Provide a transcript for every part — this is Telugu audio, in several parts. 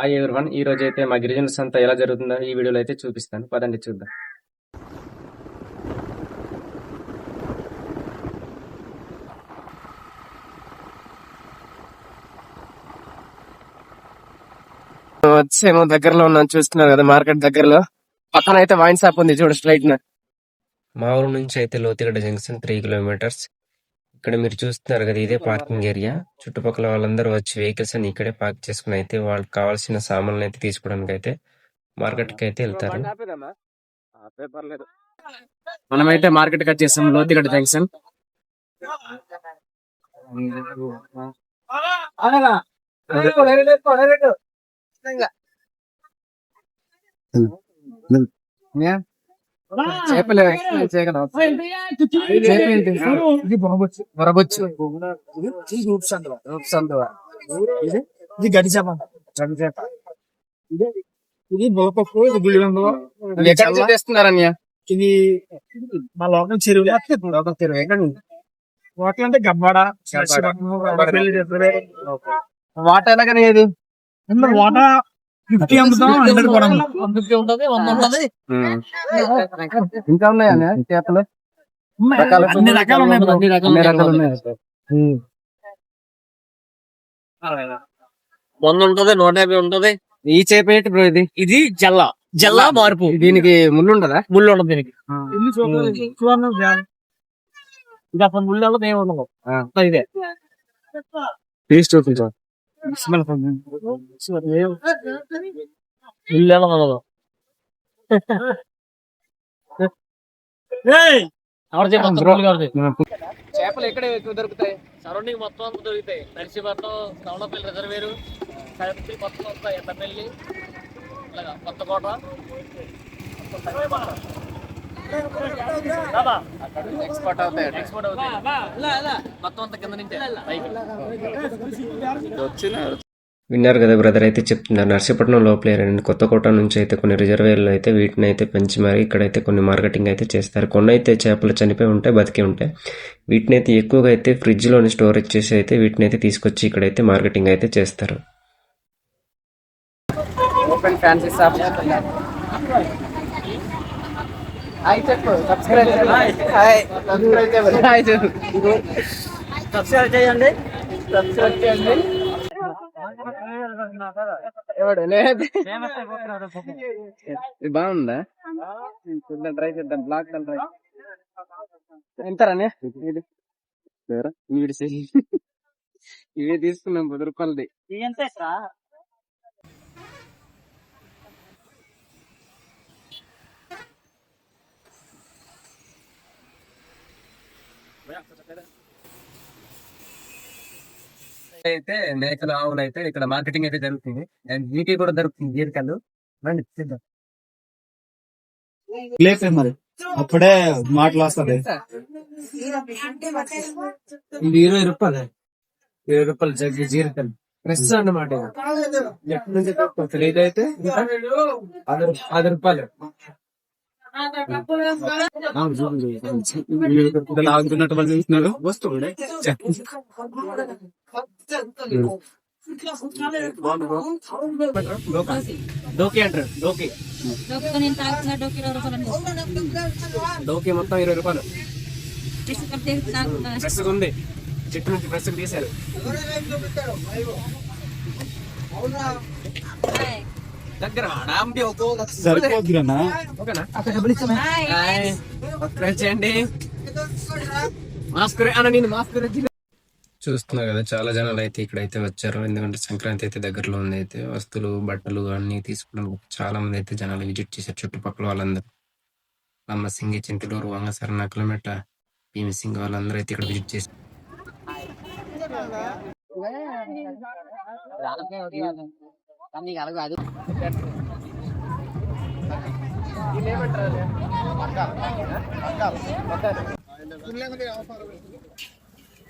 హాయ్ ఎవరివన్ ఈ రోజు అయితే మా గిరిజన సంత ఎలా జరుగుతుందో ఈ వీడియోలో అయితే చూపిస్తాను. పదండి చూద్దాం. వచ్చేమో దగ్గరలో ఉన్నాను చూస్తున్నారు కదా మార్కెట్ దగ్గరలో. పక్కన అయితే వైన్ షాప్ ఉంది చూడు స్ట్రైట్ మా ఊరు నుంచి అయితే లోతిగడ్డ జంక్షన్ త్రీ కిలోమీటర్స్. ఇక్కడ మీరు చూస్తున్నారు కదా ఇదే పార్కింగ్ ఏరియా చుట్టుపక్కల వాళ్ళందరూ వచ్చి వెహికల్స్ అని ఇక్కడే పార్క్ చేసుకుని అయితే వాళ్ళకి కావాల్సిన సామాన్లు అయితే తీసుకోవడానికి అయితే మార్కెట్కి అయితే వెళ్తారు. మనమైతే మార్కెట్కి వచ్చేసాం లోతిగడ్డ జంక్షన్ ఇది ఇది గడి చేప. గడి చేప. బొలపప్పు మా లోకల్ చెరువు లోకల్ చెరువు ఎక్కడ వాటర్ అంటే గబ్బాడ వాటర్ ఎలాగనే ఇది వాటర్ ఫిఫ్టీ అమ్ముతాం హండ్రెడ్ కూడా ఇంకా ఉన్నాయా అన్ని రకాలు అన్ని రకాలు. ఉన్నాయి. వంద ఉంటది నూట యాభై ఉంటది. ఈ చేప ఏంటి బ్రో ఇది? ఇది జల్ల. జల్ల మార్పు. దీనికి ముళ్ళు ఉండదా? ముళ్ళు ఉండదు దీనికి. ఇది అసలు ముళ్ళు ఉండదు. ఏమి ఉండదు ఇదే. తీసి చూపించు ఎవరిది? చేపలు ఎక్కడ ఎక్కువ దొరుకుతాయి? సరౌండింగ్ మొత్తం అంతా దొరుకుతాయి. నర్సీపట్నం శ్రవణపల్లి రిజర్వేరు సైపల్లి మొత్తం అంతా ఎల్లపల్లి ఇలాగా కొత్తకోట. ఎక్స్పోర్ట్ అవుతాయి ఎక్స్పోర్ట్ అవుతాయి. మొత్తం అంతా కింద నుంచే. విన్నారు కదా బ్రదర్ అయితే చెప్తున్నారు. నర్సీపట్నం లోపల ఏరియాని కొత్తకోట నుంచి అయితే కొన్ని రిజర్వేర్లు అయితే వీటిని అయితే పెంచి మరి ఇక్కడైతే కొన్ని మార్కెటింగ్ అయితే చేస్తారు. కొన్ని అయితే చేపలు చనిపోయి ఉంటాయి బతికి ఉంటాయి వీటిని అయితే ఎక్కువగా అయితే ఫ్రిడ్జ్లోని స్టోరేజ్ చేసి అయితే వీటిని అయితే తీసుకొచ్చి ఇక్కడైతే మార్కెటింగ్ అయితే చేస్తారు. ఓపెన్ ఫ్యాన్సీ షాప్ హాయ్ చెప్పు సబ్స్క్రైబ్ హాయ్. సబ్స్క్రైబ్ హాయ్ చెప్పు సబ్స్క్రైబ్ చేయండి. సబ్స్క్రైబ్ చేయండి. ఎవడు? లేదు ఇది బాగుందా? చూద్దాం ట్రై చేద్దాం. బ్లాక్ ట్రై ఎంతరానే ఇది. వీడి. ఇవే తీసుకున్నాం పది రూపాయలది. ఎంత అయితే మేకలు ఆవులు అయితే ఇక్కడ మార్కెటింగ్ అయితే జరుగుతుంది. అండ్ వీటి కూడా దొరుకుతుంది జీరికలు రండి చూద్దాం. లేపే మరి. అప్పుడే మాటలు వస్తుంది ఇది ఇరవై రూపాయలు. ఇరవై రూపాయలు జగ్గి జీరికలు. ఫ్రెష్ అన్నమాట నుంచి తెచ్చుకోవచ్చు ఇదైతే పది రూపాయలు. ఆగుతున్నట్టు వాళ్ళు చూస్తున్నారు. వస్తువులు. డోకి అంటారు డోకి. అండి. డోకి మొత్తం ఇరవై రూపాయలు. ఫ్రెష్ ఉంది. చెట్టు నుంచి ఫ్రెష్ తీశారు. దగ్గర. సబ్స్క్రైబ్ చేయండి. మాస్క్ అన్న నేను మాస్క్ చూస్తున్నారు కదా చాలా జనాలు అయితే ఇక్కడైతే వచ్చారు. ఎందుకంటే సంక్రాంతి అయితే దగ్గరలో ఉంది అయితే వస్తువులు బట్టలు అన్ని తీసుకోవడానికి చాలా మంది అయితే జనాలు విజిట్ చేశారు. చుట్టుపక్కల వాళ్ళందరూ. లమ్మసింగి చింతలూరు వంగసర భీమి సింగ్ వాళ్ళందరూ అయితే ఇక్కడ విజిట్ చేశారు.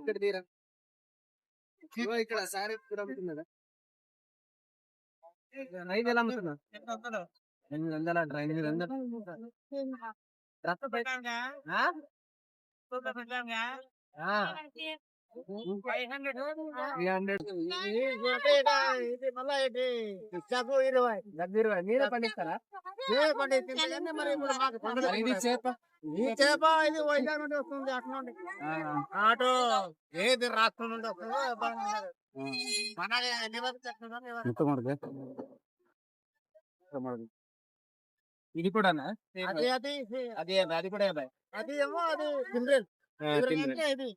ఇక్కడ తీరా. ఇక్కడ సారీ కూడా అమ్ముతున్నాడా. ఐదు ఎలా అమ్ముతున్నా ఎనిమిది వందల? ఎనిమిది వందలు? రత్త ఇరవై. మీరే పండిస్తారా? మరి ఇది చేప. ఈ చేప ఇది వైజాగ్ నుండి వస్తుంది నుండి. అటు ఏది రాష్ట్రం నుండి వస్తుందో. ఇది కూడానా? అది అది. అది అది కూడా అది ఏమో అది ఇది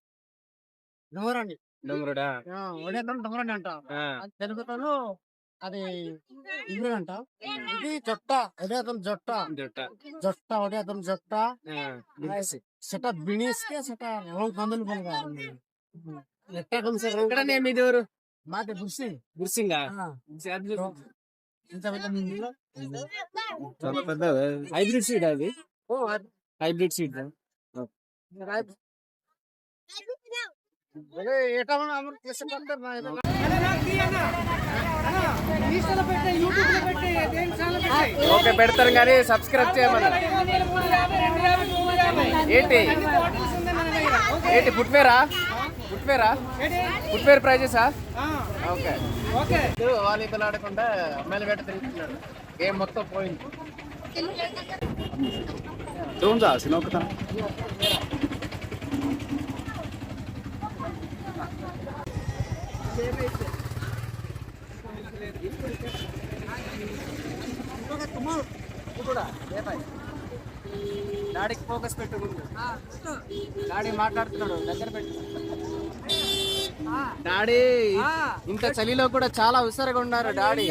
డొంగరండి డొంగరుడా ఒడేతం డొంగరండి అంట. తెలుగులో అది ఇంద్రుడు అంట ఇది జొట్ట ఒడేతం జొట్ట. జొట్ట. ఒడేతం జొట్ట. సెట బిణిస్తే సెట రోజు మందులు పనుగా ఎక్కడనే మీది ఊరు మాది బుర్సి. గుర్సింగా ఇంత. చాలా పెద్ద హైబ్రిడ్ సీడ్ అది? హైబ్రిడ్ సీడ్ ఓకే పెడతారు కానీ సబ్స్క్రైబ్ చేయమని. ఏంటి? ఏంటి ఫుట్వేరా ఫుట్వేరా ఫుట్వేర్ ప్రైజెసా ఓకే. ఓకే వాలీబాల్ ఆడకుండా అమ్మాయిలు బయట తిరుగుతున్నాడు గేమ్ మొత్తం పోయింది. చూడండి సినోకుతా డాడీకి ఫోకస్ పెట్టు ముందు డాడీ మాట్లాడుతున్నాడు దగ్గర పెట్టు. డాడీ ఇంత చలిలో కూడా చాలా ఉసరగా ఉన్నారు డాడీ.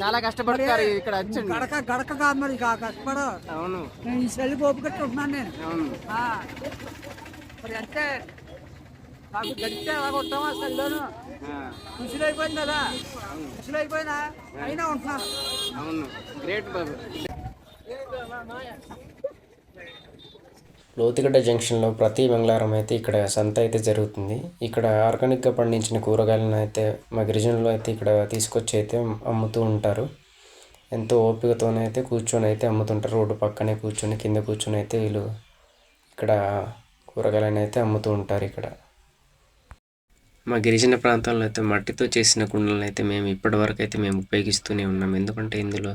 చాలా కష్టపడతారు ఇక్కడ వచ్చండి. గడక గడక కాదు మరి కష్టపడ అవును. ఈ చలి పోపుకట్టి ఉంటున్నాను నేను. అవును. మరి అంటే నాకు గడితే అలా కొట్టామా ఆ, ముసిలైపోయింది కదా? ముసిలైపోయినా అయినా అవును. గ్రేట్ బాబు. లోతుగడ్డ జంక్షన్లో ప్రతి మంగళవారం అయితే ఇక్కడ సంత అయితే జరుగుతుంది. ఇక్కడ ఆర్గానిక్గా పండించిన కూరగాయలను అయితే మా గిరిజనులు అయితే ఇక్కడ తీసుకొచ్చి అయితే అమ్ముతూ ఉంటారు. ఎంతో ఓపికతోనైతే కూర్చొని అయితే అమ్ముతుంటారు. రోడ్డు పక్కనే కూర్చొని కింద కూర్చొని అయితే వీళ్ళు ఇక్కడ కూరగాయలను అయితే అమ్ముతూ ఉంటారు ఇక్కడ. మా గిరిజన ప్రాంతాల్లో అయితే మట్టితో చేసిన కుండలను అయితే మేము ఇప్పటివరకు అయితే మేము ఉపయోగిస్తూనే ఉన్నాం. ఎందుకంటే ఇందులో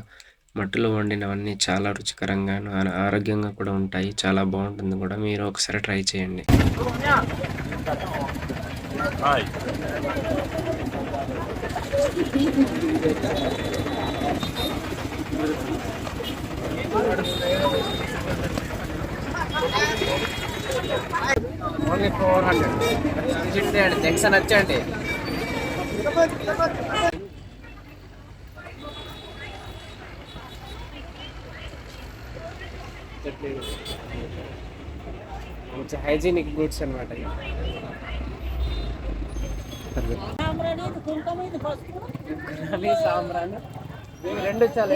మట్టిలో వండినవన్నీ చాలా రుచికరంగాను ఆరోగ్యంగా కూడా ఉంటాయి. చాలా బాగుంటుంది కూడా. మీరు ఒకసారి ట్రై చేయండి. ఓన్లీ ఫోర్ హండ్రెడ్ చేయండి జంక్షన్ వచ్చండి మంచి హైజీనిక్ గుడ్స్ అనమాట సాంబ్రాన్ ఇవి రెండు చాలా.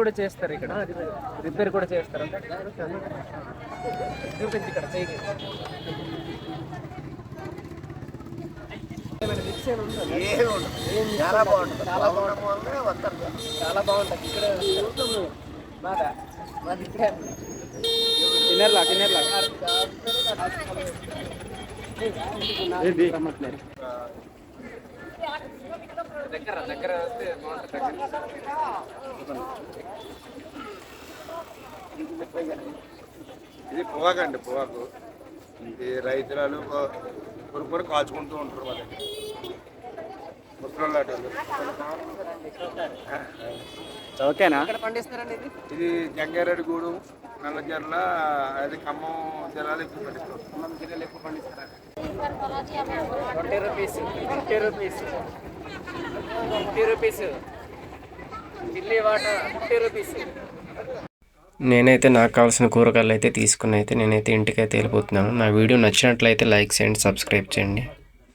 కూడా చేస్తారు ఇక్కడ. రిపేర్ కూడా చేస్తారు. చూపించి ఇక్కడ చేయి చాలా బాగుంటుంది. చాలా బాగుంటుంది. చాలా బాగుంటుంది. ఇక్కడ బాగా మాది దగ్గర దగ్గర వస్తే ఇది పొగాకండి పొగాకు. ఇది రైతులు కొనుక్కొని కాల్చుకుంటూ ఉంటారు అటు వాళ్ళు. ఓకేనా? ఇది? ఇది జంగారెడ్డిగూడెం నల్లజర్ల అది ఖమ్మం జిల్లాలో ఎక్కువ పండిస్తారు. ఖమ్మం జిల్లాలో ఎక్కువ పండిస్తారా? Twenty rupees fifty rupees. నేనైతే నాకు కావాల్సిన కూరగాయలు అయితే తీసుకుని అయితే నేనైతే ఇంటికైతే వెళ్ళిపోతున్నాను. నా వీడియో నచ్చినట్లయితే లైక్ చేయండి సబ్స్క్రైబ్ చేయండి.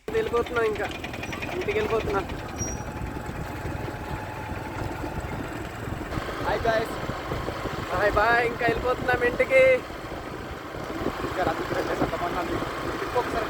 వెళ్ళిపోతున్నా ఇంకా. ఇంటికి ఇంకా వెళ్ళిపోతున్నాం ఇంటికి. రాత్రి ఒకసారి